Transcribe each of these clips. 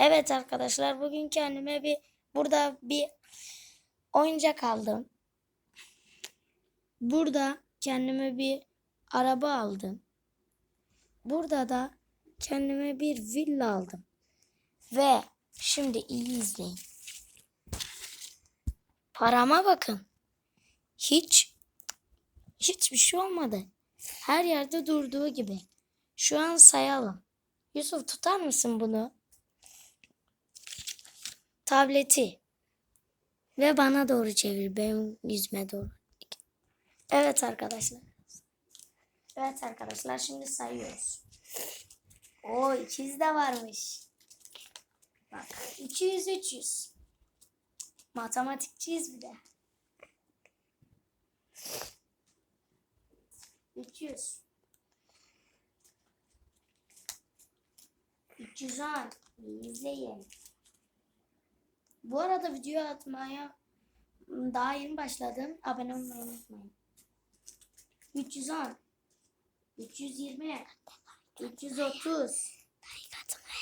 Evet arkadaşlar bugün kendime bir burada bir oyuncak aldım. Burada kendime bir araba aldım. Burada da kendime bir villa aldım. Ve şimdi iyi izleyin. Parama bakın. Hiç hiçbir şey olmadı. Her yerde durduğu gibi. Şu an sayalım. Yusuf tutar mısın bunu? Tableti. Ve bana doğru çevir. Benim yüzüme doğru. Evet arkadaşlar. Evet arkadaşlar şimdi sayıyoruz. O 200 de varmış. Bak 200 300. Matematikçiyiz bir de. 300. 310. İyi izleyin. Bu arada video atmaya daha yeni başladım. Abone olmayı unutmayın. 310 320 330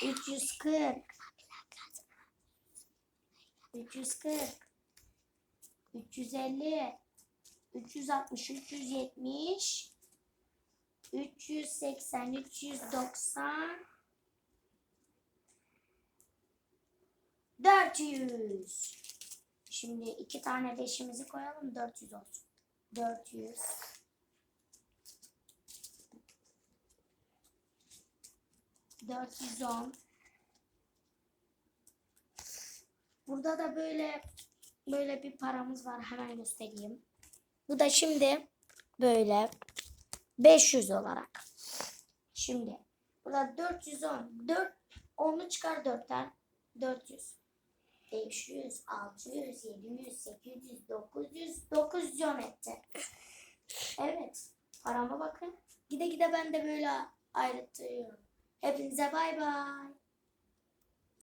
340 340 350 360 370 380 390 400 Şimdi iki tane beşimizi koyalım 400 olsun. 400 410 Burada da böyle böyle bir paramız var. Hemen göstereyim. Bu da şimdi böyle 500 olarak. Şimdi burada 410 4 10'u çıkar 4'ten 400 500 600 700 800 900 910 etti. Evet. Parama bakın. Gide gide ben de böyle ayrıtıyorum. Hepinize bay bay.